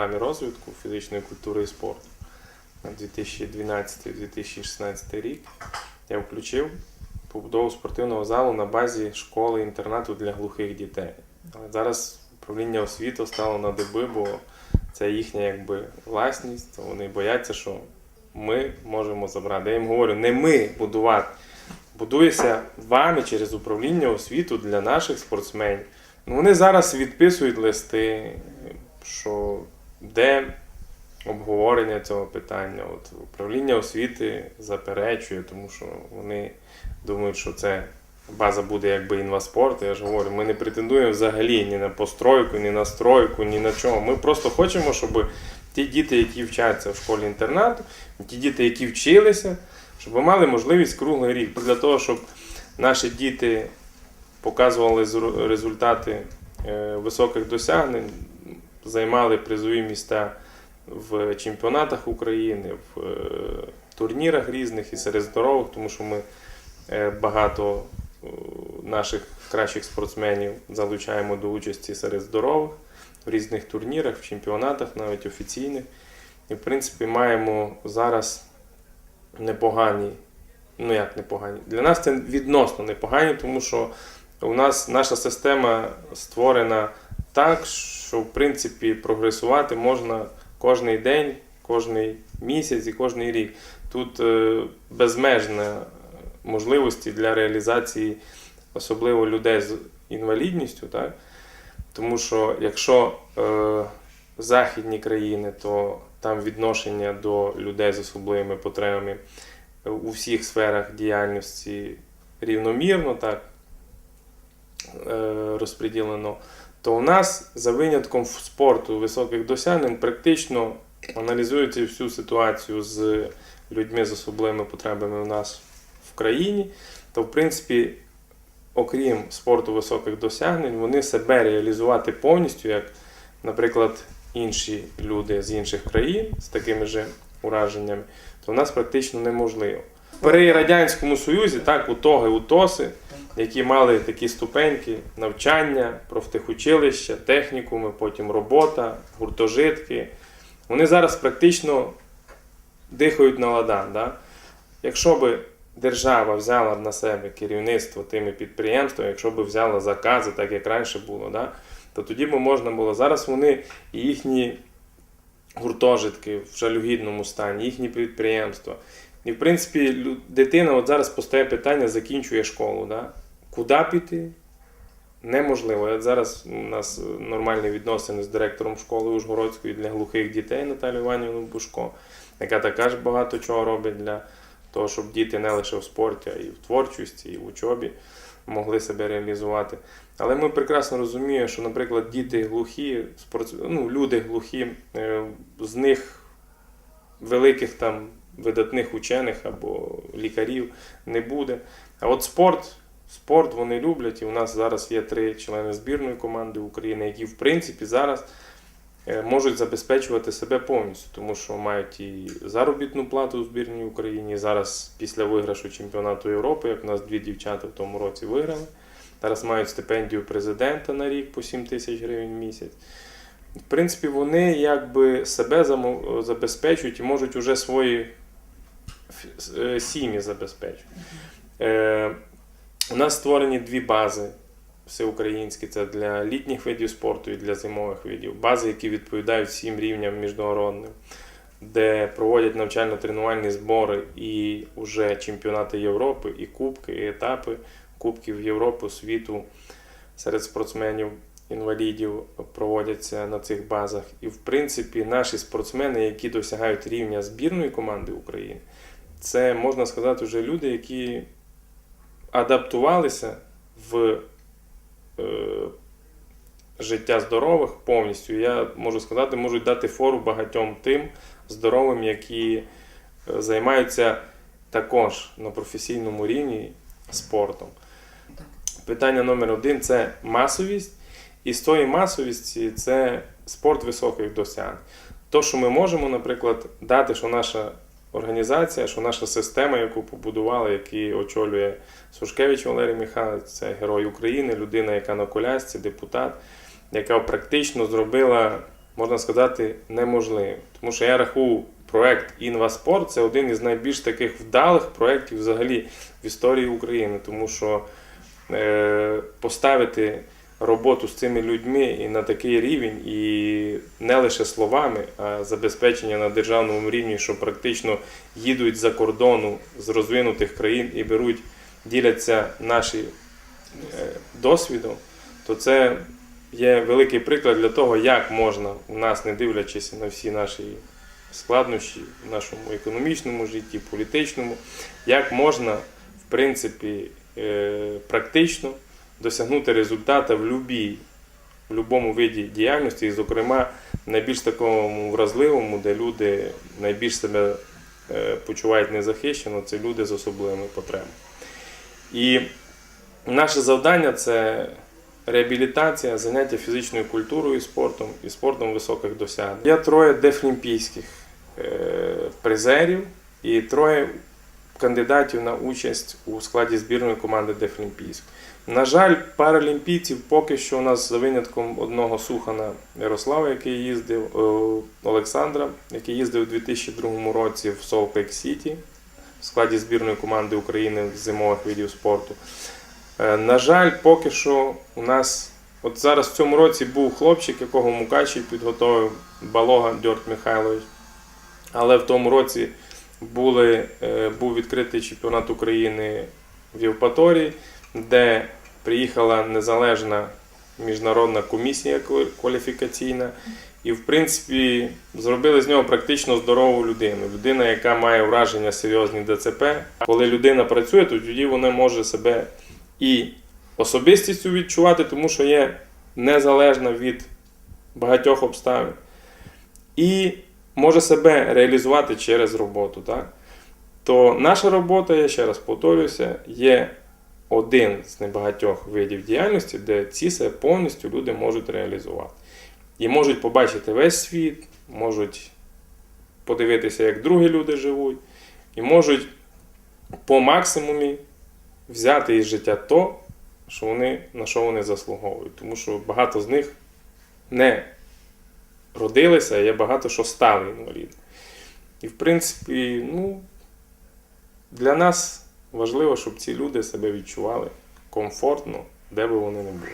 програмі розвитку фізичної культури і спорту на 2012-2016 рік. Я включив побудову спортивного залу на базі школи-інтернату для глухих дітей. Але зараз управління освіти стало на доби, бо це їхня якби власність, то вони бояться, що ми можемо забрати. Я їм говорю, не ми будувати. Будується вами через управління освіту для наших спортсменів. Ну, вони зараз відписують листи, що де обговорення цього питання. От управління освіти заперечує, тому що вони думають, що це база буде якби інваспорт. Я ж говорю, ми не претендуємо взагалі ні на постройку, ні на стройку, ні на чого. Ми просто хочемо, щоб ті діти, які вчаться в школі інтернату, ті діти, які вчилися, щоб мали можливість круглий рік для того, щоб наші діти показували результати е, високих досягнень, займали призові місця в чемпіонатах України, в е, турнірах різних і серед здорових, тому що ми е, багато е, наших кращих спортсменів залучаємо до участі серед здорових в різних турнірах, в чемпіонатах, навіть офіційних. І, в принципі, маємо зараз непогані, ну як непогані. Для нас це відносно непогані, тому що у нас наша система створена так, що в принципі прогресувати можна кожний день, кожний місяць і кожний рік. Тут е, безмежна можливості для реалізації, особливо людей з інвалідністю. Так? Тому що якщо е, західні країни, то там відношення до людей з особливими потребами у всіх сферах діяльності рівномірно так е, розподілено, то у нас за винятком спорту високих досягнень практично аналізується всю ситуацію з людьми з особливими потребами у нас в країні, то в принципі, окрім спорту високих досягнень, вони себе реалізувати повністю, як, наприклад, інші люди з інших країн з такими же ураженнями, то в нас практично неможливо. При Радянському Союзі, так, УТОГи, УТОСи, які мали такі ступеньки навчання, профтехучилища, технікуми, потім робота, гуртожитки. Вони зараз практично дихають на ладан. Да? Якщо би держава взяла б на себе керівництво тими підприємствами, якщо б взяла закази, так як раніше було, да? то тоді б можна було. Зараз вони і їхні гуртожитки в жалюгідному стані, їхні підприємства. І в принципі, дитина от зараз постає питання, закінчує школу. Да? Куди піти? Неможливо. От зараз у нас нормальні відносини з директором школи Ужгородської для глухих дітей Наталією Іванівною Бушко, яка також багато чого робить для того, щоб діти не лише в спорті, а і в творчості, і в учобі могли себе реалізувати. Але ми прекрасно розуміємо, що, наприклад, діти глухі, ну, люди глухі, е, з них великих там видатних учених або лікарів не буде. А от спорт, спорт вони люблять, і у нас зараз є три члени збірної команди України, які в принципі зараз е, можуть забезпечувати себе повністю, тому що мають і заробітну плату у збірній Україні. Зараз після виграшу чемпіонату Європи, як у нас дві дівчата в тому році виграли. Зараз мають стипендію президента на рік по 7 тисяч гривень в місяць. В принципі, вони якби себе забезпечують і можуть уже свої е, сім'ї забезпечувати. У нас створені дві бази всеукраїнські це для літніх видів спорту і для зимових видів. Бази, які відповідають всім рівням міжнародним, де проводять навчально-тренувальні збори і вже чемпіонати Європи, і кубки, і етапи Кубків Європи, світу серед спортсменів. Інвалідів проводяться на цих базах. І, в принципі, наші спортсмени, які досягають рівня збірної команди України, це можна сказати вже люди, які адаптувалися в е, життя здорових повністю. Я можу сказати, можуть дати фору багатьом тим здоровим, які е, займаються також на професійному рівні спортом. Питання номер один це масовість. І з тої масовісті це спорт високих досягнень. То, що ми можемо, наприклад, дати, що наша організація, що наша система, яку побудували, який очолює Сушкевич Валерій Михайлович, це герой України, людина, яка на колясці, депутат, яка практично зробила можна сказати, неможливим. Тому що я рахую проект Інваспорт це один із найбільш таких вдалих проєктів взагалі в історії України, тому що е, поставити роботу з цими людьми і на такий рівень, і не лише словами, а забезпечення на державному рівні, що практично їдуть за кордону з розвинутих країн і беруть, діляться наші е, досвідом, то це є великий приклад для того, як можна у нас, не дивлячись на всі наші складнощі в нашому економічному житті, політичному, як можна, в принципі, е, практично досягнути результата в любій, в будь-якому виді діяльності, і, зокрема, найбільш такому вразливому, де люди найбільш себе е, почувають незахищено, це люди з особливими потребами. І наше завдання це реабілітація, заняття фізичною культурою і спортом і спортом високих досягнень. Є троє дефлімпійських е, призерів і троє кандидатів на участь у складі збірної команди Дефлімпійськ. На жаль, паралімпійців поки що у нас за винятком одного Сухана Ярослава, який їздив, е, Олександра, який їздив у 2002 році в Salt Lake City в складі збірної команди України з зимових видів спорту. Е, На жаль, поки що у нас, от зараз в цьому році був хлопчик, якого Мукачів підготовив Балога Дьорт Михайлович. Але в тому році були, е, був відкритий чемпіонат України в Євпаторії, де приїхала незалежна міжнародна комісія кваліфікаційна. І, в принципі, зробили з нього практично здорову людину. Людина, яка має враження серйозні ДЦП. Коли людина працює, то тоді вона може себе і особистістю відчувати, тому що є незалежна від багатьох обставин. І може себе реалізувати через роботу. Так? То наша робота, я ще раз повторюся, є один з небагатьох видів діяльності, де ці себе повністю люди можуть реалізувати. І можуть побачити весь світ, можуть подивитися, як другі люди живуть, і можуть по максимумі взяти із життя то, що вони, на що вони заслуговують. Тому що багато з них не родилися, я багато що стали інвалідом. І, в принципі, ну, для нас важливо, щоб ці люди себе відчували комфортно, де би вони не були.